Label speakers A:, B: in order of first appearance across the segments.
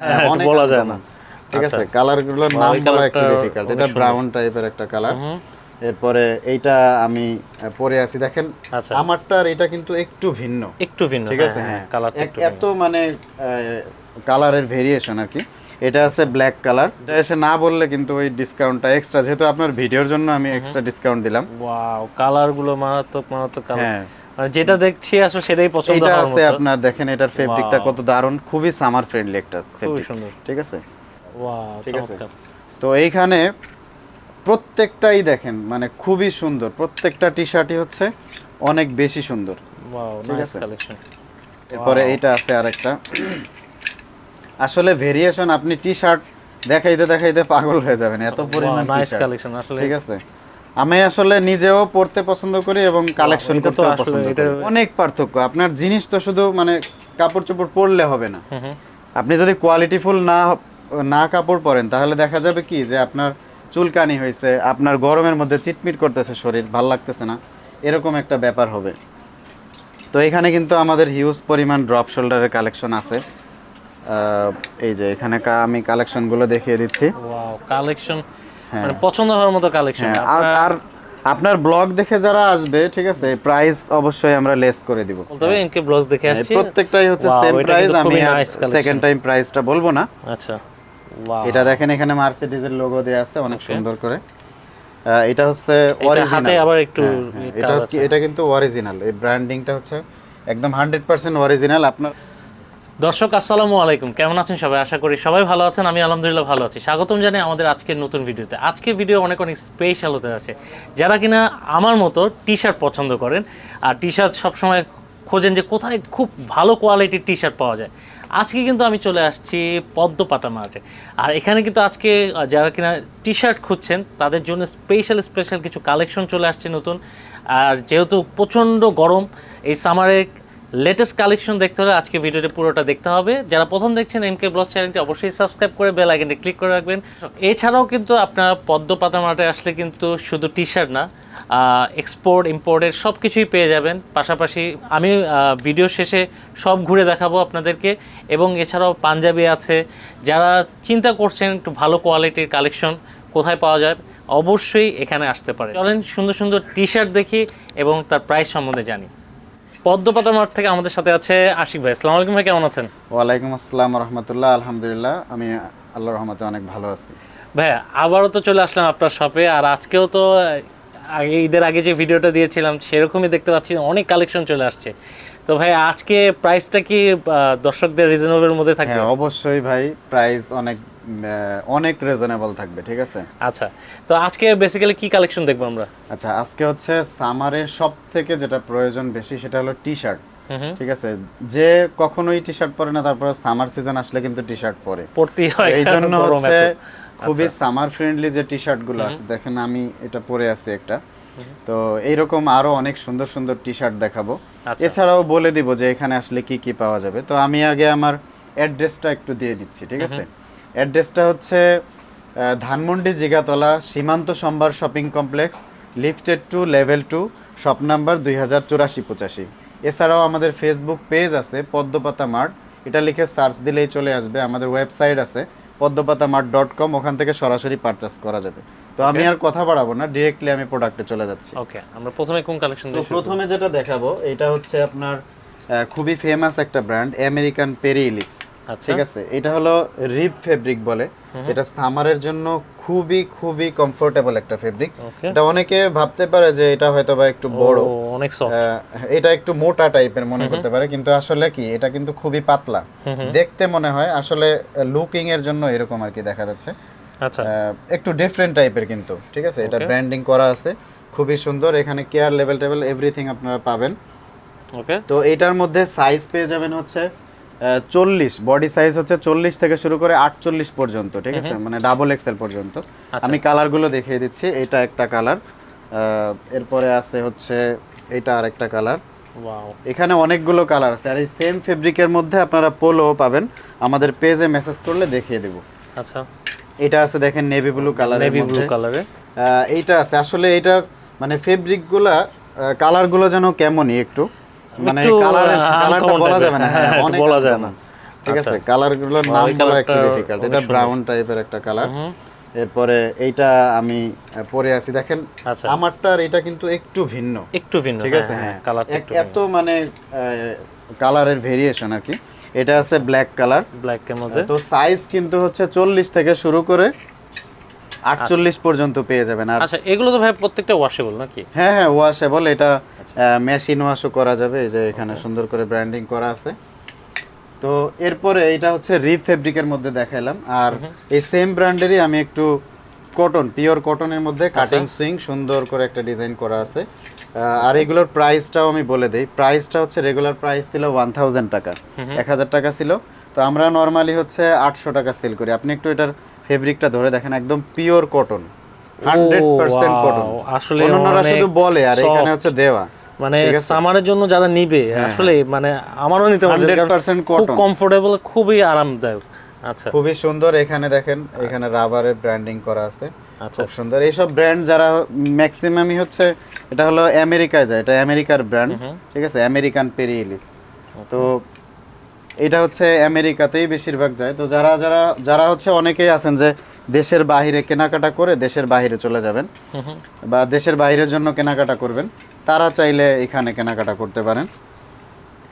A: হ্যাঁ,
B: একটু বলা যায় না।
A: ঠিক
B: আচ্ছা।
A: আছে কালারগুলোর
B: Wow,
A: নাম বলা একটু ডিফিকাল্ট এটা ব্রাউন টাইপের একটা কালার এরপরে এইটা আমি পরে আছি। দেখেন
B: আচ্ছা।
A: আমারটা আর এটা কিন্তু একটু ভিন্ন।
B: একটু ভিন্ন
A: ঠিক আছে? হ্যাঁ এত মানে কালারের ভেরিয়েশন আর কি। এটা আছে ব্ল্যাক কালার এটা এসে না বললে কিন্তু ওই ডিসকাউন্টটা এক্সট্রা যেহেতু আপনার ভিডিওর জন্য আমি এক্সট্রা ডিসকাউন্ট দিলাম।
B: ওয়াও কালারগুলো মারাত্মক মারাত্মক কালার
A: হ্যাঁ।
B: যেটা দেখছি আসলে সেটাই পছন্দ
A: এটা আছে আপনার দেখেন এটার ফেব্রিকটা কত দারুণ খুবই সামার ফ্রেন্ডলি একটা ফেব্রিক
B: সুন্দর।
A: ঠিক আছে?
B: ওয়াও
A: ঠিক আছে। তো এইখানে প্রত্যেকটাই দেখেন মানে খুবই সুন্দর। প্রত্যেকটা টি শার্টই হচ্ছে অনেক বেশি সুন্দর। ঠিক আছে। এরপরে এইটা আছে আরেকটা। আসলে ভেরিয়েশন আপনি টি শার্ট দেখাইতে দেখাইতে পাগল হয়ে যাবেন এত পরিমাণ ঠিক আছে? আমি আসলে নিজেও পড়তে পছন্দ করি এবং কালেকশন করতে পছন্দ করি। অনেক পার্থক্য। আপনার জিনিস তো শুধু মানে কাপড় চোপড় পরলে হবে না। আপনি যদি কোয়ালিটিফুল না না কাপড় পরেন তাহলে দেখা যাবে কি যে আপনার চুলকানি হয়েছে আপনার গরমের মধ্যে চিটমিট করতেছে শরীর ভালো লাগতেছে না। এরকম একটা ব্যাপার হবে। তো এখানে কিন্তু আমাদের হিউজ পরিমাণ ড্রপ শোল্ডারের কালেকশন আছে। এই যে এখানে আমি কালেকশনগুলো দেখিয়ে দিচ্ছি।
B: কালেকশন। মানে পছন্দ হওয়ার মতো কালেকশন
A: হ্যাঁ আর আপনার ব্লগ দেখে যারা আসবে ঠিক আছে প্রাইস অবশ্যই আমরা লেস করে দিব।
B: বলতে হবে এনকে ব্লগস দেখে
A: হ্যাঁ,
B: আসছি
A: প্রত্যেকটাই হচ্ছে সেম
B: এটা
A: প্রাইস আমি। সেকেন্ড টাইম প্রাইসটা বলব না।
B: আচ্ছা ওয়াও
A: এটা দেখেন এখানে মার্সিডিজের লোগো দেওয়া আছে অনেক সুন্দর করে। এটা হচ্ছে
B: এটা
A: অরিজিনাল
B: হাতে আবার একটু
A: এটা হচ্ছে এটা কিন্তু অরিজিনাল এই ব্র্যান্ডিংটা হচ্ছে একদম হান্ড্রেড পার্সেন্ট অরিজিনাল আপনার
B: দর্শক, আসসালামু আলাইকুম। কেমন আছেন সবাই? আশা করি সবাই ভালো আছেন, আমি আলহামদুলিল্লাহ ভালো আছি। স্বাগতম জানাই আমাদের আজকের নতুন ভিডিওতে। আজকের ভিডিও অনেক অনেক স্পেশাল হতে আছে যারা কিনা আমার মতো টি শার্ট পছন্দ করেন, আর টি শার্ট সবসময় খোঁজেন যে কোথায় খুব ভালো কোয়ালিটির টি শার্ট পাওয়া যায়। আজকে কিন্তু আমি চলে আসছি পদ্মপাটা মার্টে। আর এখানে কিন্তু আজকে যারা কিনা টি শার্ট খুঁজছেন, তাদের জন্য স্পেশাল স্পেশাল কিছু কালেকশন চলে আসছে নতুন। আর যেহেতু প্রচণ্ড গরম, এই সামারে লেটেস্ট কালেকশন দেখতে হলে আজকে ভিডিওটি পুরোটা দেখতে হবে। যারা প্রথম দেখছেন এম কে ব্লগ চ্যানেলটি অবশ্যই সাবস্ক্রাইব করে বেল আইকনটি ক্লিক করে রাখবেন। এছাড়াও কিন্তু আপনার পদ্ম পাতা মাঠে আসলে কিন্তু শুধু টি শার্ট না এক্সপোর্ট ইম্পোর্টের সব কিছুই পেয়ে যাবেন। পাশাপাশি আমি ভিডিও শেষে সব ঘুরে দেখাবো আপনাদেরকে। এবং এছাড়াও পাঞ্জাবি আছে। যারা চিন্তা করছেন একটু ভালো কোয়ালিটির কালেকশন কোথায় পাওয়া যায়, অবশ্যই এখানে আসতে পারে চলেন সুন্দর সুন্দর টি শার্ট দেখি এবং তার প্রাইস সম্বন্ধে জানি। পদ্মপাতা মাঠ থেকে আমাদের সাথে আছে আশিক ভাই। আসসালামু আলাইকুম ভাই কেমন আছেন?
A: ওয়ালাইকুম আসসালাম রহমতুল্লাহ আলহামদুলিল্লাহ। আমি আল্লাহর রহমতে অনেক ভালো আছি।
B: ভাই আবারও তো চলে আসলাম আপনার শপে আর আজকেও তো আগে ঈদের আগে যে ভিডিওটা দিয়েছিলাম সেরকমই দেখতে পাচ্ছি অনেক কালেকশন চলে আসছে। তো ভাই আজকে প্রাইসটা কি দর্শকদের রিজনেবলের মধ্যে থাকবে?
A: হ্যাঁ অবশ্যই ভাই প্রাইস অনেক অনেক রিজনেবল থাকবে ঠিক আছে?
B: আচ্ছা তো আজকে বেসিক্যালি কি কালেকশন দেখব আমরা?
A: আচ্ছা আজকে হচ্ছে সামারে সব থেকে যেটা প্রয়োজন বেশি সেটা হলো টি শার্ট ঠিক আছে? যে কখনোই টি শার্ট পরে না তারপরে সামার সিজন আসলে কিন্তু টি শার্ট পরে
B: হয়
A: এই জন্য হচ্ছে খুবই সামার ফ্রেন্ডলি যে টি শার্টগুলো আছে দেখেন আমি এটা পরে আছি একটা। তো এইরকম আরও অনেক সুন্দর সুন্দর টি শার্ট দেখাবো।
B: আচ্ছা।
A: এছাড়াও বলে দিব যে এখানে আসলে কি কি পাওয়া যাবে। তো আমি আগে আমার অ্যাড্রেসটা একটু দিয়ে দিচ্ছি ঠিক আছে? অ্যাড্রেসটা হচ্ছে Dhanmondi Jigatola Simanta Sambhar shopping complex lifted two level two shop number দুই হাজার চুরাশি পঁচাশি। এছাড়াও আমাদের ফেসবুক পেজ আছে পদ্মপাতা মার্ট। এটা লিখে সার্চ দিলেই চলে আসবে আমাদের ওয়েবসাইট আছে পদ্মপাতা মার্ট ডট কম ওখান থেকে সরাসরি পারচেস করা যাবে। তো আমি আর কথা বাড়াবো না ডিরেক্টলি আমি প্রোডাক্টে চলে যাচ্ছি।
B: ওকে আমরা প্রথমে কোন কালেকশন
A: তো প্রথমে যেটা দেখাবো এটা হচ্ছে আপনার খুবই ফেমাস একটা ব্র্যান্ড আমেরিকান পেরি ইলিশ ঠিক আছে এটা হলো রিপ ফেব্রিক বলে। এটা সামারের জন্য খুবই খুবই কমফোর্টেবল একটা ফেব্রিক। এটা অনেকে ভাবতে পারে যে এটা হয়তো বা একটু বড়।
B: অনেক সফট
A: এটা একটু মোটা টাইপের মনে করতে পারে কিন্তু আসলে কি এটা কিন্তু খুবই পাতলা। দেখতে মনে হয় আসলে লুকিং এর জন্য এরকম আর কি দেখা যাচ্ছে।
B: আচ্ছা।
A: একটু ডিফারেন্ট টাইপের কিন্তু ঠিক আছে? এটা ব্র্যান্ডিং করা আছে খুবই সুন্দর। এখানে কেয়ার লেভেল টেবিল এভরিথিং আপনারা পাবেন।
B: ওকে
A: তো এটার মধ্যে সাইজ পেয়ে যাবেন হচ্ছে চল্লিশ বডি সাইজ হচ্ছে চল্লিশ থেকে শুরু করে আটচল্লিশ পর্যন্ত ঠিক আছে? মানে ডাবল এক্সেল পর্যন্ত। আমি কালারগুলো দেখিয়ে দিচ্ছি এটা একটা কালার এরপরে আছে হচ্ছে এটা আর একটা
B: কালার
A: এখানে অনেকগুলো কালার আছে আর এই সেম ফেব্রিকের মধ্যে আপনারা পোলো পাবেন। আমাদের পেজে মেসেজ করলে দেখিয়ে দেবো।
B: আচ্ছা।
A: এটা আছে দেখেন navy blue colour
B: navy blue কালারে
A: এইটা আছে। আসলে এটার মানে ফেব্রিকগুলা কালারগুলো যেন কেমনই একটু। মানে কালার কালারটা বলা যাবে না
B: হ্যাঁ,
A: হ্যাঁ,
B: বলা যায় না।
A: ঠিক
B: আচ্ছা।
A: আছে কালারগুলোর নাম বলা একটু ডিফিকাল্ট এটা ব্রাউন টাইপের একটা কালার এরপরে এইটা আমি পরে আছি। দেখেন
B: আচ্ছা।
A: আমারটা আর এটা কিন্তু একটু ভিন্ন।
B: একটু ভিন্ন
A: ঠিক আছে? হ্যাঁ
B: কালারটা
A: এত মানে কালারের ভেরিয়েশন আর কি। এটা আছে ব্ল্যাক কালার
B: ব্ল্যাক এর মধ্যে
A: তো সাইজ কিন্তু হচ্ছে চল্লিশ থেকে শুরু করে আটচল্লিশ পর্যন্ত পেয়ে যাবেন। আর
B: আচ্ছা এগুলো তো ভাই প্রত্যেকটা ওয়াশেবল নাকি?
A: হ্যাঁ হ্যাঁ ওয়াশেবল এটা
B: আচ্ছা।
A: মেশিন ওয়াশও করা যাবে। এই যে এখানে সুন্দর করে ব্র্যান্ডিং করা আছে। তো এরপরে এটা হচ্ছে রিপ ফেব্রিকের মধ্যে দেখালাম আর এই সেম ব্র্যান্ডেরই আমি একটু কটন পিওর কটনের মধ্যে
B: আচ্ছা।
A: কাটিং সুইং সুন্দর করে একটা ডিজাইন করা আছে। আর এগুলোর প্রাইসটাও আমি বলে দেই। প্রাইসটা হচ্ছে রেগুলার প্রাইস ছিল ওয়ান থাউজেন্ড টাকা। এক হাজার টাকা ছিল। তো আমরা নর্মালি হচ্ছে আটশো টাকা সেল করি। আপনি একটু এটার ফেব্রিকটা ধরে দেখেন একদম pure cotton hundred percent
B: wow,
A: cotton
B: আসলে
A: অন্যরা শুধু বলে আর এখানে হচ্ছে দেওয়া
B: মানে?
A: হ্যাঁ,
B: সামারের জন্য যারা নিবে আসলে মানে আমারও নিতে
A: 100%
B: খুব কমফোর্টেবল খুবই আরামদায়ক। আচ্ছা।
A: খুবই সুন্দর এখানে দেখেন এখানে রাবারের ব্র্যান্ডিং করা আছে
B: আচ্ছা।
A: খুব সুন্দর। এইসব ব্র্যান্ড যারা ম্যাক্সিমামই হচ্ছে এটা হলো আমেরিকায় যায় এটা আমেরিকার ব্র্যান্ড ঠিক আছে? আমেরিকান পেরিয়েলিস তো এটা হচ্ছে আমেরিকাতেই বেশিরভাগ যায় তো যারা যারা যারা হচ্ছে অনেকেই আছেন যে দেশের বাইরে কেনাকাটা করে দেশের বাইরে চলে যাবেন। বা দেশের বাইরের জন্য কেনাকাটা করবেন তারা চাইলে এখানে কেনাকাটা করতে পারেন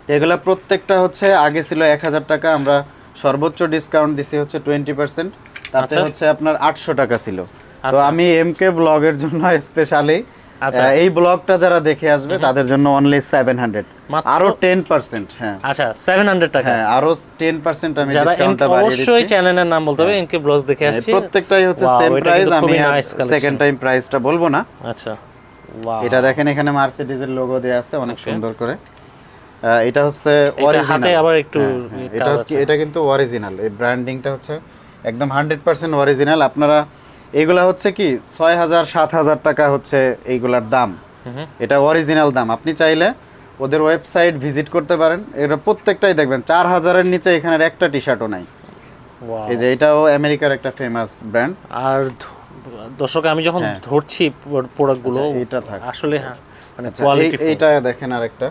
A: এগুলা প্রত্যেকটা হচ্ছে আগে ছিল এক হাজার টাকা আমরা সর্বোচ্চ ডিসকাউন্ট দিছি হচ্ছে টোয়েন্টি পার্সেন্ট তাতে
B: আচ্ছা।
A: হচ্ছে আপনার আটশো টাকা ছিল তো
B: আচ্ছা।
A: আমি এম কে ব্লগের জন্য স্পেশালি
B: আচ্ছা।
A: এই ব্লগটা যারা দেখে আসবে তাদের জন্য অনলি সেভেন হান্ড্রেড
B: মাত্র-
A: আরও টেন পার্সেন্ট হ্যাঁ।
B: আচ্ছা সেভেন হান্ড্রেড টাকা।
A: হ্যাঁ আরও টেন পার্সেন্ট আমি
B: যারা
A: ডিসকাউন্টটা বাড়িয়ে
B: অবশ্যই চ্যানেলের নাম বলতে হবে এনকে ব্লগস দেখে
A: হ্যাঁ,
B: আসছি।
A: প্রত্যেকটাই হচ্ছে সেম প্রাইস আমি। সেকেন্ড টাইম প্রাইসটা বলব না।
B: আচ্ছা ওয়াও
A: এটা দেখেন এখানে মার্সিডিজের লোগো দেওয়া আছে অনেক সুন্দর করে। এটা হচ্ছে অরিজিনাল
B: হাতে আবার একটু
A: এটা হচ্ছে এটা কিন্তু অরিজিনাল এই ব্র্যান্ডিংটা হচ্ছে একদম হান্ড্রেড পার্সেন্ট অরিজিনাল আপনারা এগুলা হচ্ছে কি ছয় হাজার সাত হাজার টাকা হচ্ছে এইগুলার দাম। এটা অরিজিনাল দাম। আপনি চাইলে ওদের ওয়েবসাইট ভিজিট করতে পারেন। এটা প্রত্যেকটাই দেখবেন চার হাজারের নিচে এখানের একটা টি শার্টও নাই এই যে এটাও আমেরিকার একটা ফেমাস ব্র্যান্ড
B: আর দর্শক আমি যখন
A: হ্যাঁ।
B: ধরছি প্রোডাক্টগুলো
A: আচ্ছা, এইটা থাক।
B: আসলে হ্যাঁ মানে
A: আচ্ছা,
B: কোয়ালিটি
A: এই- এইটা দেখেন আরেকটা।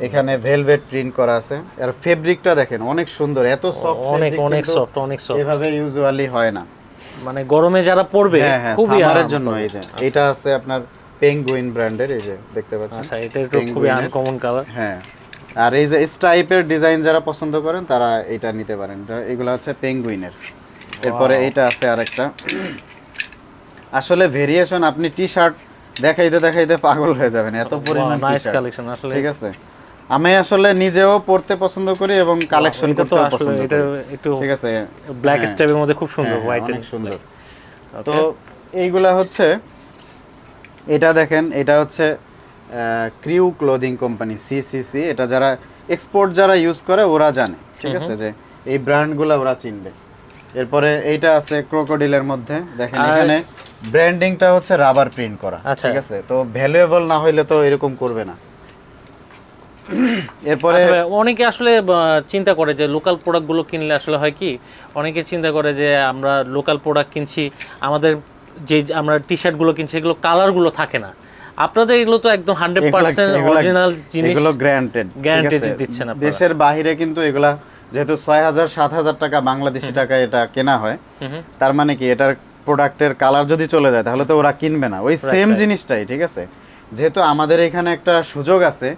A: এখানে ভেলভেট প্রিন্ট করা আছে। আর ফেব্রিকটা দেখেন অনেক সুন্দর এত সফট
B: অনেক অনেক সফট অনেক সফট
A: এভাবে ইউজুয়ালি হয় না।
B: মানে গরমে যারা পড়বে
A: হ্যাঁ হ্যাঁ
B: খুবই
A: সামারের
B: আরাম
A: জন্য এই যে এটা আছে আপনার পেঙ্গুইন ব্র্যান্ডের এই যে দেখতে পাচ্ছেন?
B: আচ্ছা এটা একটু খুবই আনকমন কালার
A: হ্যাঁ আর এই যে স্ট্রাইপের ডিজাইন যারা পছন্দ করেন তারা এটা নিতে পারেন। এটা- এগুলো হচ্ছে পেঙ্গুইনের এরপরে এইটা আছে আরেকটা। আসলে ভেরিয়েশন আপনি টি শার্ট দেখাইতে দেখাইতে পাগল হয়ে যাবেন এত পরিমাণ
B: নাইস কালেকশন আসলে।
A: ঠিক আছে? আমি আসলে নিজেও পড়তে পছন্দ করি এবং কালেকশন করতে পছন্দ
B: এটা একটু
A: ঠিক আছে?
B: ব্ল্যাক স্টেপের মধ্যে খুব সুন্দর
A: হ্যাঁ, হ্যাঁ,
B: হোয়াইট
A: অনেক সুন্দর। তো এইগুলা হচ্ছে এটা দেখেন এটা হচ্ছে ক্রিউ ক্লোদিং কোম্পানি সিসিসি এটা যারা এক্সপোর্ট যারা ইউজ করে ওরা জানে। ঠিক আছে? যে এই ব্র্যান্ডগুলো ওরা চিনবে। এরপরে এইটা আছে ক্রোকোডিলের মধ্যে। দেখেন এখানে ব্র্যান্ডিংটা হচ্ছে রাবার প্রিন্ট করা।
B: আচ্ছা।
A: ঠিক আছে? তো ভ্যালুয়েবল না হইলে তো এরকম করবে না। এরপরে
B: অনেকে আসলে চিন্তা করে যে লোকাল প্রোডাক্টগুলো কিনলে আসলে হয় কি? অনেকে চিন্তা করে যে আমরা লোকাল প্রোডাক্ট কিনছি আমাদের যে আমরা টি শার্টগুলো কিনছি এগুলো কালারগুলো থাকে না। আপনাদের এগুলো তো একদম হান্ড্রেড
A: এগুলা-
B: পার্সেন্ট
A: এগুলা-
B: অরিজিনাল জিনিস।
A: এগুলো গ্যারান্টেড
B: Guaranteed দিচ্ছেন আপনারা।
A: দেশের বাইরে কিন্তু এগুলা যেহেতু ছয় হাজার সাত হাজার টাকা বাংলাদেশি টাকা এটা কেনা হয় তার মানে কি? এটার প্রোডাক্টের কালার যদি চলে যায় তাহলে তো ওরা কিনবে না। ওই সেম জিনিসটাই ঠিক আছে? যেহেতু আমাদের এখানে একটা সুযোগ আছে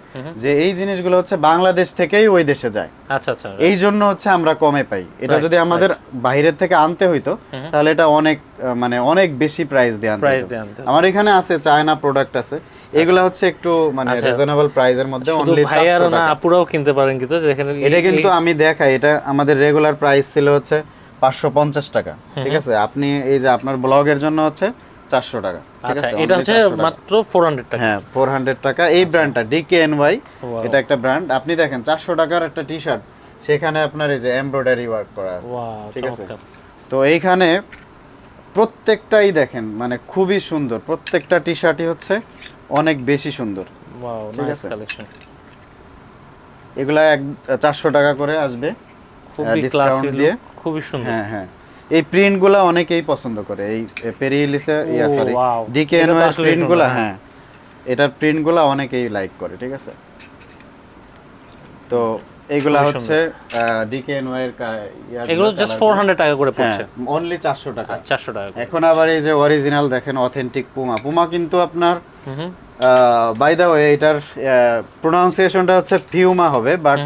A: যে এই জিনিসগুলো হচ্ছে বাংলাদেশ থেকেই ওই দেশে যায়।
B: আচ্ছা আচ্ছা
A: এই জন্য হচ্ছে আমরা কমে পাই। এটা যদি আমাদের বাইরের থেকে আনতে হইতো তাহলে এটা অনেক মানে অনেক বেশি প্রাইস দিয়ে আনতে। আমার এখানে আছে চায়না প্রোডাক্ট আছে। এগুলা হচ্ছে একটু মানে
B: আচ্ছা।
A: রিজনেবল প্রাইসের মধ্যে
B: শুধু
A: অনলি
B: ভাইয়ার না আপুরাও কিনতে পারেন কিন্তু যেখানে
A: এটা কিন্তু আমি দেখাই এটা আমাদের রেগুলার প্রাইস ছিল হচ্ছে পাঁচশো পঞ্চাশ টাকা ঠিক আছে? আপনি এই যে আপনার ব্লগের জন্য হচ্ছে চারশো টাকা।
B: আচ্ছা এটা হচ্ছে মাত্র ফোর হান্ড্রেড টাকা।
A: হ্যাঁ ফোর হান্ড্রেড টাকা। এই ব্র্যান্ডটা এন ওয়াই এটা একটা ব্র্যান্ড আপনি দেখেন চারশো টাকার একটা টি শার্ট সেখানে আপনার এই যে এমব্রয়ডারি ওয়ার্ক করা আছে। ঠিক আছে? তো এইখানে প্রত্যেকটাই দেখেন মানে খুবই সুন্দর। প্রত্যেকটা টি শার্টই হচ্ছে অনেক বেশি সুন্দর। ঠিক আছে। এগুলা এক চারশো টাকা করে আসবে। discount দিয়ে।
B: খুবই সুন্দর।
A: হ্যাঁ হ্যাঁ। এই প্রিন্টগুলো অনেকেই পছন্দ করে। এই পেরিয়েলিসে ইয়া সরি
B: wow.
A: ডিকেএন
B: এটা
A: এর প্রিন্টগুলো
B: হ্যাঁ।
A: হ্যাঁ। এটার প্রিন্টগুলো অনেকেই লাইক করে ঠিক আছে? তো এগুলা হচ্ছে ডিকেএনওয়াই এর
B: এগুলো জাস্ট
A: colour ফোরগুলো।
B: হান্ড্রেড টাকা করে
A: হ্যাঁ
B: পড়ছে
A: অনলি চারশো টাকা।
B: চারশো টাকা
A: এখন আবার এই যে অরিজিনাল দেখেন অথেন্টিক পুমা পুমা কিন্তু আপনার। বাই দা ওয়ে এটার প্রোনাউন্সিয়েশনটা হচ্ছে ফিউমা হবে বাট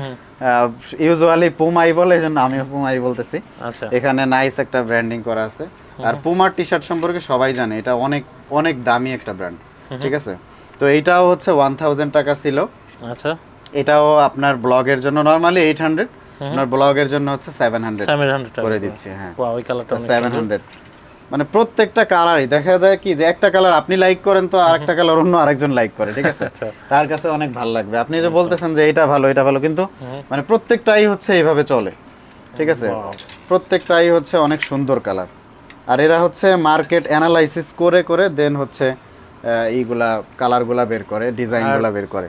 A: ইউজুয়ালি পুমাই বলে এই জন্য আমিও পুমাই বলতেছি।
B: আচ্ছা।
A: এখানে নাইস একটা ব্র্যান্ডিং করা আছে। আর পুমার টি শার্ট সম্পর্কে সবাই জানে এটা অনেক অনেক দামি একটা ব্র্যান্ড ঠিক আছে? তো এইটাও হচ্ছে ওয়ান থাউজেন্ড টাকা ছিল।
B: আচ্ছা।
A: এটাও আপনার ব্লগের জন্য নর্মালি এইট হান্ড্রেড আপনার ব্লগের জন্য হচ্ছে সেভেন হান্ড্রেড করে দিচ্ছি হ্যাঁ।
B: ওয়াও ওই কালারটা
A: সেভেন হান্ড্রেড মানে প্রত্যেকটা কালারই দেখা যায় কি যে একটা কালার আপনি লাইক করেন তো আরেকটা কালার অন্য আরেকজন লাইক করে ঠিক আছে?
B: আচ্ছা।
A: তার কাছে অনেক ভালো লাগবে। আপনি যে বলতেছেন যে এটা ভালো এটা ভালো কিন্তু মানে প্রত্যেকটাই হচ্ছে এইভাবে চলে ঠিক আছে? প্রত্যেকটাই হচ্ছে অনেক সুন্দর কালার আর এরা হচ্ছে মার্কেট অ্যানালাইসিস করে করে দেন হচ্ছে এইগুলা কালারগুলা বের করে ডিজাইনগুলা বের করে।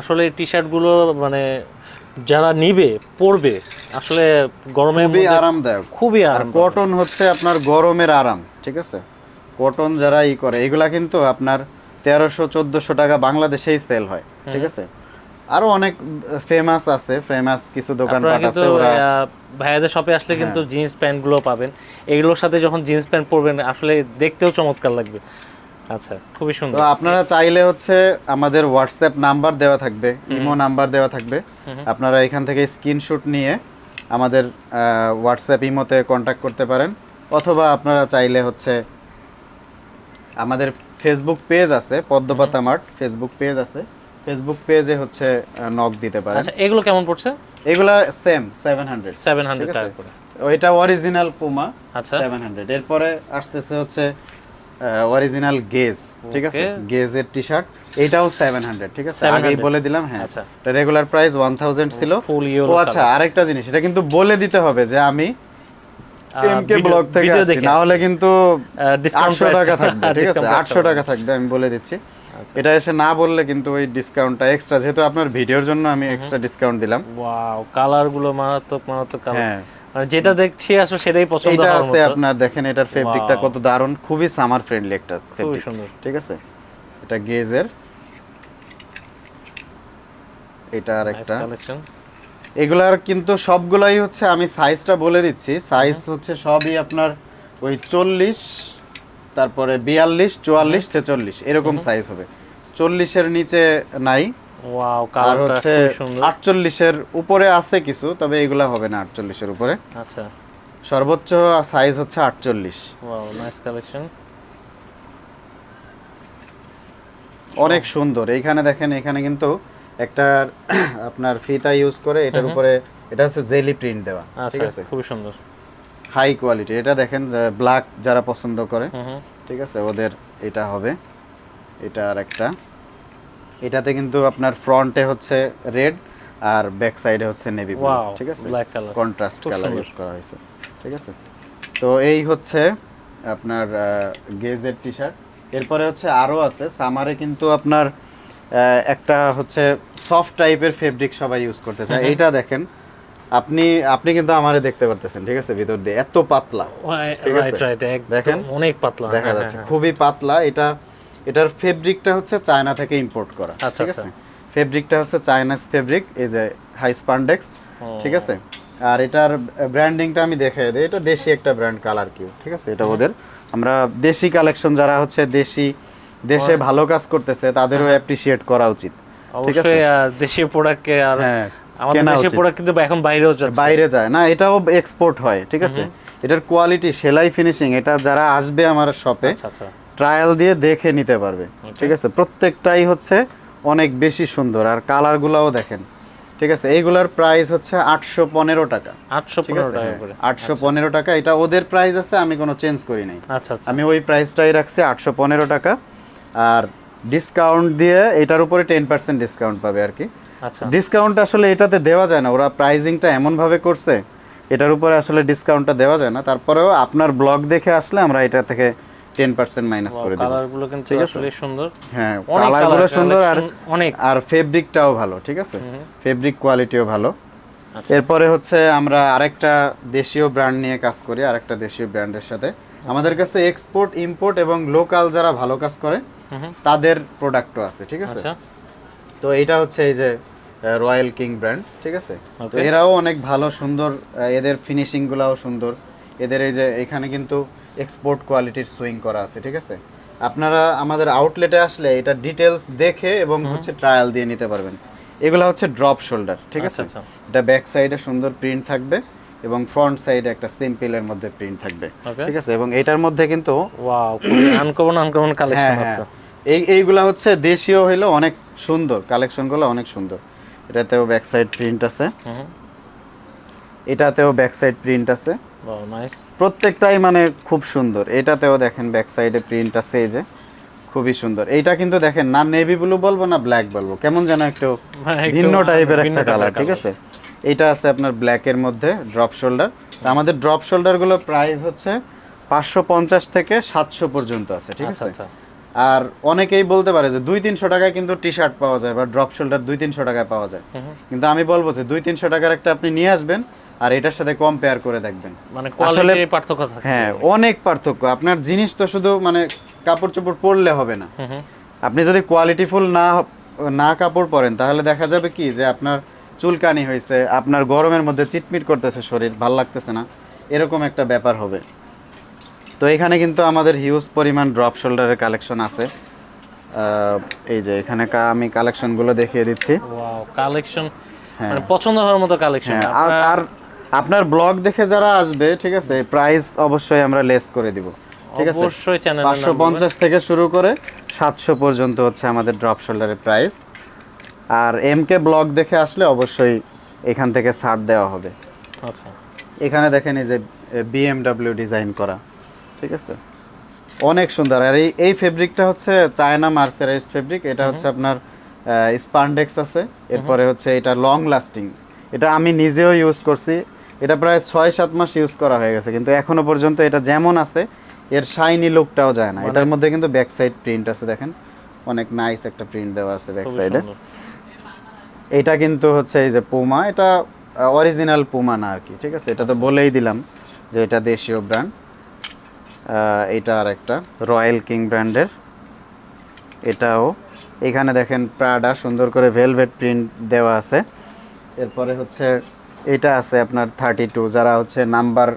B: আসলে টি শার্টগুলো মানে যারা নিবে পরবে আসলে গরমের
A: খুবই আরামদায়ক।
B: খুবই
A: আর
B: আরাম
A: কটন হচ্ছে আপনার গরমের আরাম ঠিক আছে? কটন যারা ই করে এগুলা কিন্তু আপনার তেরোশো চোদ্দশো টাকা বাংলাদেশেই সেল হয় ঠিক আছে? আরও অনেক ফেমাস আছে ফেমাস কিছু
B: দোকান
A: আছে ওরা
B: ভাইয়াদের শপে আসলে। কিন্তু জিন্স প্যান্টগুলো পাবেন। এগুলোর সাথে যখন জিন্স প্যান্ট পরবেন আসলে দেখতেও চমৎকার লাগবে। আচ্ছা খুবই
A: তো আপনারা চাইলে হচ্ছে আমাদের হোয়াটসঅ্যাপ নাম্বার দেওয়া থাকবে ইমো নাম্বার দেওয়া থাকবে। আপনারা এখান থেকে স্ক্রিনশট নিয়ে আমাদের হোয়াটসঅ্যাপ ইমোতে কন্ট্যাক্ট করতে পারেন। অথবা আপনারা চাইলে হচ্ছে আমাদের ফেসবুক পেজ আছে পদ্মপাতা মার্ট ফেসবুক পেজ আছে। ফেসবুক পেজে হচ্ছে নক দিতে পারেন।
B: আচ্ছা এগুলো কেমন পড়ছে?
A: এগুলা same seven hundred
B: seven hundred
A: ঠিক আছে?
B: টাকা করে।
A: ওইটা অরিজিনাল পুমা
B: আচ্ছা।
A: সেভেন হান্ড্রেড এরপরে আসতেছে হচ্ছে অরিজিনাল গেজ ঠিক আছে? গেজের টি শার্ট এটাও সেভেন হান্ড্রেড ঠিক আছে? আগেই বলে দিলাম হ্যাঁ।
B: আচ্ছা।
A: এটা রেগুলার প্রাইস ওয়ান থাউজেন্ড ছিল। ও আচ্ছা আরেকটা জিনিস এটা কিন্তু বলে দিতে হবে যে আমি এমকে ব্লগ থেকে আসছি। না হলে কিন্তু
B: discount
A: আটশো
B: price
A: টাকা থাকবে ঠিক আছে?
B: Discount price টা
A: আটশো টাকা থাকবে আমি বলে দিচ্ছি।
B: আচ্ছা।
A: এটা এসে না বললে কিন্তু ওই ডিসকাউন্টটা এক্সট্রা যেহেতু আপনার ভিডিওর জন্য আমি এক্সট্রা ডিসকাউন্ট দিলাম।
B: ওয়াও কালারগুলো মারাত্মক মারাত্মক কালার যেটা দেখছি আসলে সেটাই পছন্দ হওয়ার
A: আছে আপনার দেখেন এটার ফেব্রিকটা কত দারুণ খুবই সামার ফ্রেন্ডলি একটা ফেব্রিক
B: সুন্দর।
A: ঠিক আছে? এটা গেজের। এটা আর একটা।
B: কালেকশন
A: এগুলার কিন্তু সবগুলাই হচ্ছে আমি সাইজটা বলে দিচ্ছি। সাইজ হচ্ছে সবই আপনার ওই চল্লিশ তারপরে বিয়াল্লিশ চুয়াল্লিশ ছেচল্লিশ এরকম সাইজ হবে। চল্লিশের নিচে নাই।
B: ওয়াও
A: আর হচ্ছে
B: খুবই সুন্দর।
A: আটচল্লিশের উপরে আছে কিছু তবে এগুলা হবে না আটচল্লিশের উপরে।
B: আচ্ছা।
A: সর্বোচ্চ সাইজ হচ্ছে আটচল্লিশ।
B: ওয়াও নাইস কালেকশন
A: অনেক সুন্দর। এইখানে দেখেন এখানে কিন্তু একটা আপনার ফিতা ইউজ করে এটার উপরে এটা হচ্ছে জেলি প্রিন্ট দেওয়া ঠিক
B: আচ্ছা
A: আছে?
B: খুবই সুন্দর।
A: হাই কোয়ালিটি এটা দেখেন ব্ল্যাক যারা পছন্দ করে ঠিক আছে? ওদের এটা হবে। এটা আর একটা এটাতে কিন্তু আপনার ফ্রন্টে হচ্ছে রেড আর ব্যাক সাইডে হচ্ছে নেভি ব্লু। ঠিক আছে?
B: Black colour
A: contrast colour use করা হয়েছে। ঠিক আছে? তো এই হচ্ছে আপনার গেজের টি শার্ট এরপরে হচ্ছে আরও আছে। সামারে কিন্তু আপনার একটা হচ্ছে সফট টাইপের ফেব্রিক সবাই ইউজ করতে চায়। এইটা দেখেন আপনি আপনি কিন্তু আমারে দেখতে পারতেছেন। ঠিক আছে? ভিতর দিয়ে। এত পাতলা। ঠিক আছে? দেখেন?
B: অনেক পাতলা।
A: দেখা
B: হ্যাঁ,
A: যাচ্ছে।
B: হ্যাঁ,
A: খুবই পাতলা। এটা এটার ফেব্রিকটা হচ্ছে চায়না থেকে ইম্পোর্ট করা
B: আচ্ছা,
A: ঠিক
B: আচ্ছা।
A: আছে? ফেব্রিকটা হচ্ছে চাইনাস ফেব্রিক এই যে হাই স্পান্ডেক্স ঠিক আছে? আর এটার ব্র্যান্ডিংটা আমি দেখে দিই এটা দেশি একটা ব্র্যান্ড কালার কিউ ঠিক আছে? এটা ওদের। আমরা দেশি কালেকশন যারা হচ্ছে দেশি দেশে ভালো কাজ করতেছে তাদেরও অ্যাপ্রিসিয়েট করা উচিত ঠিক আছে?
B: দেশীয় প্রোডাক্টকে আর
A: হ্যাঁ
B: আমাদের দেশীয় প্রোডাক্ট কিন্তু এখন বাইরেও যাচ্ছে।
A: বাইরে যায়। না এটাও এক্সপোর্ট হয় ঠিক আছে? এটার কোয়ালিটি সেলাই ফিনিশিং এটা যারা আসবে আমার শপে ট্রায়াল দিয়ে দেখে নিতে পারবে। ঠিক আছে? প্রত্যেকটাই হচ্ছে অনেক বেশি সুন্দর। আর কালারগুলোও দেখেন। ঠিক আছে? এইগুলার প্রাইস হচ্ছে আটশো পনেরো টাকা।
B: আটশো পনেরো টাকা
A: আটশো পনেরো টাকা। এটা ওদের প্রাইস আছে আমি কোনো চেঞ্জ করি নাই।
B: আচ্ছা আচ্ছা।
A: আমি ওই প্রাইসটাই রাখছি আটশো পনেরো টাকা। আর ডিসকাউন্ট দিয়ে এটার উপরে টেন পার্সেন্ট ডিসকাউন্ট পাবে আর কি।
B: আচ্ছা।
A: ডিসকাউন্ট আসলে এটাতে দেওয়া যায় না। ওরা প্রাইজিংটা এমনভাবে করছে এটার উপরে আসলে ডিসকাউন্টটা দেওয়া যায় না। তারপরেও আপনার ব্লগ দেখে আসলে আমরা এটা থেকে টেন পার্সেন্ট মাইনাস করে দেবো।
B: কালারগুলো কিন্তু আসলে সুন্দর।
A: হ্যাঁ কালারগুলো সুন্দর আর
B: অনেক।
A: আর ফেব্রিকটাও ভালো ঠিক আছে? ফেব্রিক কোয়ালিটিও ভালো।
B: আচ্ছা।
A: এরপরে হচ্ছে আমরা আরেকটা দেশীয় ব্র্যান্ড নিয়ে কাজ করি আরেকটা দেশীয় ব্র্যান্ডের সাথে। আমাদের কাছে এক্সপোর্ট ইম্পোর্ট এবং লোকাল যারা ভালো কাজ করে। তাদের প্রোডাক্টও আছে ঠিক আছে?
B: আচ্ছা।
A: তো এটা হচ্ছে এই যে রয়্যাল কিং ব্র্যান্ড ঠিক আছে? তো এরাও অনেক ভালো সুন্দর এদের ফিনিশিং গুলাও সুন্দর। এদের এই যে এখানে কিন্তু এক্সপোর্ট কোয়ালিটির সুইং করা আছে ঠিক আছে? আপনারা আমাদের আউটলেটে আসলে এটা ডিটেলস দেখে এবং হচ্ছে ট্রায়াল দিয়ে নিতে পারবেন। এগুলো হচ্ছে ড্রপ শোল্ডার ঠিক আছে?
B: আচ্ছা, আচ্ছা।
A: এটা ব্যাক সাইডে সুন্দর প্রিন্ট থাকবে এবং ফ্রন্ট সাইডে একটা সিম্পলের মধ্যে প্রিন্ট থাকবে ঠিক আছে? এবং এটার মধ্যে কিন্তু
B: ওয়াও আনকমন আনকমন কালেকশন আছে।
A: হ্যাঁ। এই এইগুলা হচ্ছে দেশীয় হইল অনেক সুন্দর কালেকশনগুলো অনেক সুন্দর। এটাতেও ব্যাক সাইড প্রিন্ট আছে। এটাতেও ব্যাক সাইড প্রিন্ট আছে প্রত্যেকটাই মানে খুব সুন্দর। এটাতেও দেখেন ব্যাক সাইডে প্রিন্ট আছে এই যে। খুবই সুন্দর। এইটা কিন্তু দেখেন না নেভি ব্লু বলব না ব্ল্যাক বলব। কেমন যেন একটু
B: হ্যাঁ,
A: ভিন্ন টাইপের একটা কালার ঠিক আছে? এটা আছে আপনার ব্ল্যাকের মধ্যে ড্রপ শোল্ডার আমাদের ড্রপ শোল্ডারগুলো প্রাইস হচ্ছে পাঁচশো পঞ্চাশ থেকে সাতশো পর্যন্ত আছে ঠিক
B: আচ্ছা
A: আছে?
B: আচ্ছা।
A: আর অনেকেই বলতে পারে যে দুই তিনশো টাকায় কিন্তু টি শার্ট পাওয়া যায় বা ড্রপ শোল্ডার দুই তিনশো টাকায় পাওয়া যায়। কিন্তু আমি বলব যে দুই তিনশো টাকার একটা আপনি নিয়ে আসবেন আর এটার সাথে কম্পেয়ার করে দেখবেন।
B: মানে কোয়ালিটির পার্থক্য থাকে।
A: হ্যাঁ অনেক পার্থক্য। আপনার জিনিস তো শুধু মানে কাপড় চোপড় পরলে হবে না। আপনি যদি কোয়ালিটিফুল না না কাপড় পরেন তাহলে দেখা যাবে কি যে আপনার চুলকানি হয়েছে আপনার গরমের মধ্যে চিটমিট করতেছে শরীর ভালো লাগতেছে না। এরকম একটা ব্যাপার হবে। তো এখানে কিন্তু আমাদের হিউজ পরিমাণ ড্রপ শোল্ডারের কালেকশন আছে। এই যে এখানে আমি কালেকশনগুলো দেখিয়ে দিচ্ছি।
B: কালেকশন মানে পছন্দ হওয়ার মতো কালেকশন
A: হ্যাঁ আর আর আপনার ব্লগ দেখে যারা আসবে ঠিক আছে প্রাইস অবশ্যই আমরা লেস করে দিব। ঠিক আছে?
B: অবশ্যই চ্যানেল
A: পাঁচশো পঞ্চাশ থেকে শুরু করে সাতশো পর্যন্ত হচ্ছে আমাদের ড্রপ শোল্ডারের প্রাইস আর এম কে ব্লগ দেখে আসলে অবশ্যই এখান থেকে ছাড় দেওয়া হবে।
B: আচ্ছা।
A: এখানে দেখেন এই যে বিএমডাব্লিউ ডিজাইন করা। ঠিক আছে? অনেক সুন্দর। আর এই এই ফেব্রিকটা হচ্ছে চায়না মার্সারাইজড ফেব্রিক এটা হচ্ছে আপনার স্পান্ডেক্স আছে। এরপরে হচ্ছে এটা লং লাস্টিং এটা আমি নিজেও ইউজ করছি। এটা প্রায় ছয় সাত মাস ইউজ করা হয়ে গেছে কিন্তু এখনও পর্যন্ত এটা যেমন আছে এর শাইনি লুকটাও যায় না। এটার মধ্যে কিন্তু ব্যাক সাইড প্রিন্ট আছে দেখেন। অনেক নাইস একটা প্রিন্ট দেওয়া আছে ব্যাক সাইডে এটা কিন্তু হচ্ছে এই যে পুমা এটা অরিজিনাল পুমা না আর কি ঠিক আছে? এটা তো বলেই দিলাম যে এটা দেশীয় ব্র্যান্ড এটা আর একটা রয়্যাল কিং ব্র্যান্ডের এটাও এখানে দেখেন প্রাডা সুন্দর করে ভেলভেট প্রিন্ট দেওয়া আছে। এরপরে হচ্ছে এটা আছে আপনার থার্টি টু যারা হচ্ছে নাম্বার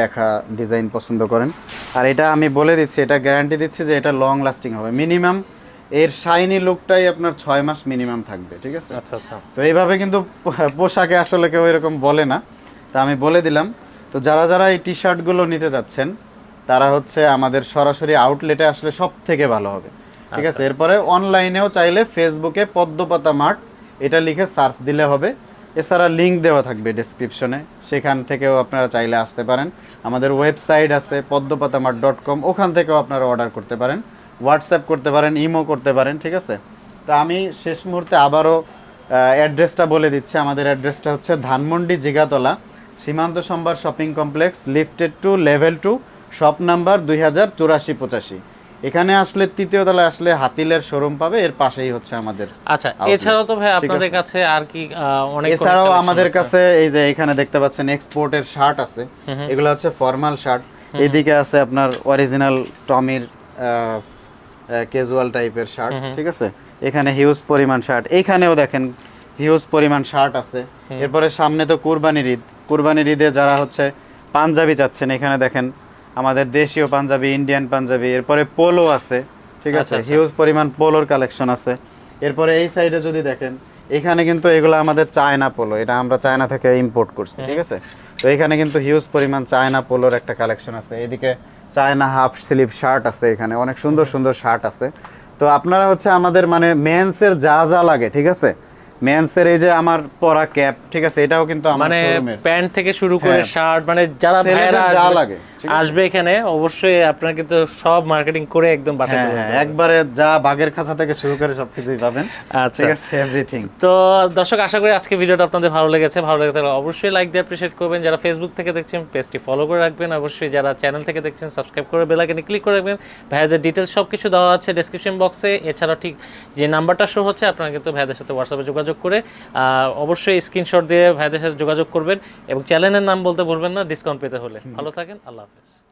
A: লেখা ডিজাইন পছন্দ করেন। আর এটা আমি বলে দিচ্ছি এটা গ্যারান্টি দিচ্ছি যে এটা লং লাস্টিং হবে। মিনিমাম এর শাইনি লুকটাই আপনার ছয় মাস মিনিমাম থাকবে ঠিক আছে?
B: আচ্ছা আচ্ছা।
A: তো এইভাবে কিন্তু পোশাকে আসলে কেউ এরকম বলে না। তা আমি বলে দিলাম। তো যারা যারা এই টি শার্টগুলো নিতে যাচ্ছেন তারা হচ্ছে আমাদের সরাসরি আউটলেটে আসলে সব থেকে ভালো হবে ঠিক আছে? এরপরে অনলাইনেও চাইলে ফেসবুকে পদ্মপাতা মার্ট এটা লিখে সার্চ দিলে হবে। এছাড়া লিঙ্ক দেওয়া থাকবে ডেসক্রিপশনে সেখান থেকেও আপনারা চাইলে আসতে পারেন। আমাদের ওয়েবসাইট আছে পদ্মপাতামার ডট কম ওখান থেকেও আপনারা অর্ডার করতে পারেন। হোয়াটসঅ্যাপ করতে পারেন ইমো করতে পারেন, ঠিক আছে? তো আমি শেষ মুহূর্তে আবারও অ্যাড্রেসটা বলে দিচ্ছি। আমাদের অ্যাড্রেসটা হচ্ছে Dhanmondi Jigatola, Simanta Sambhar shopping complex lifted two level two shop number দুই হাজার চুরাশি পঁচাশি। এখানে আসলে তৃতীয় তলায় আসলে হাতিলের শোরুম পাবে এর পাশেই হচ্ছে আমাদের
B: আচ্ছা এছাড়াও তো ভাই আপনাদের কাছে আর কি অনেক
A: এছাড়াও আমাদের কাছে এই যে এখানে দেখতে পাচ্ছেন এক্সপোর্টের শার্ট আছে। এগুলো হচ্ছে ফর্মাল শার্ট এদিকে আছে আপনার অরিজিনাল টমির ক্যাজুয়াল টাইপের শার্ট ঠিক আছে? এখানে হিউজ পরিমাণ শার্ট এখানেও দেখেন হিউজ পরিমাণ শার্ট আছে। এরপরে সামনে তো কুরবানির ঈদ। কুরবানির ঈদে যারা হচ্ছে পাঞ্জাবি যাচ্ছেন এখানে দেখেন আমাদের দেশীয় পাঞ্জাবি ইন্ডিয়ান পাঞ্জাবি এরপরে পোলো আছে ঠিক আছে? হিউজ পরিমাণ পোলোর কালেকশন আছে। এরপরে এই সাইডে যদি দেখেন এখানে কিন্তু এগুলো আমাদের চায়না পোলো এটা আমরা চায়না থেকে ইম্পোর্ট করছি ঠিক আছে? তো এখানে কিন্তু হিউজ পরিমাণ চায়না পোলোর একটা কালেকশন আছে। এদিকে চায়না হাফ স্লিভ শার্ট আছে এখানে অনেক সুন্দর সুন্দর শার্ট আছে। তো আপনারা হচ্ছে আমাদের মানে মেন্সের যা যা লাগে ঠিক আছে? মেন্সের এই যে আমার পরা ক্যাপ ঠিক আছে এটাও কিন্তু
B: মানে প্যান্ট থেকে শুরু করে
A: হ্যাঁ।
B: শার্ট মানে যারা
A: যা
B: আসবে-
A: লাগে,
B: আসবে এখানে অবশ্যই আপনারা কিন্তু সব মার্কেটিং করে একদম বাসায়
A: হ্যাঁ
B: চলে
A: হ্যাঁ। একবারে যা বাঘের খাঁচা থেকে শুরু করে সবকিছুই পাবেন
B: আচ্ছা।
A: ঠিক আছে এভরিথিং
B: তো দর্শক আশা করি আজকে ভিডিওটা আপনাদের ভালো লেগেছে। ভালো লেগে থাকলে অবশ্যই লাইক দিয়ে অ্যাপ্রিশিয়েট করবেন। যারা ফেসবুক থেকে দেখছেন পেজটি ফলো করে রাখবেন। অবশ্যই যারা চ্যানেল থেকে দেখছেন সাবস্ক্রাইব করে বেল আইকনে ক্লিক করে রাখবেন। ভাইয়াদের ডিটেলস সব কিছু দেওয়া আছে ডেসক্রিপশন বক্সে এছাড়া ঠিক যে নাম্বারটা শো হচ্ছে আপনারা কিন্তু ভাইয়াদের সাথে হোয়াটসঅ্যাপে যোগাযোগ করে আহ, অবশ্যই স্ক্রিনশট দিয়ে ভাইদের সাথে যোগাযোগ করবেন এবং চ্যানেলের নাম বলতে ভুলবেন না ডিসকাউন্ট পেতে হলে। ভালো থাকেন আল্লাহ হাফেজ।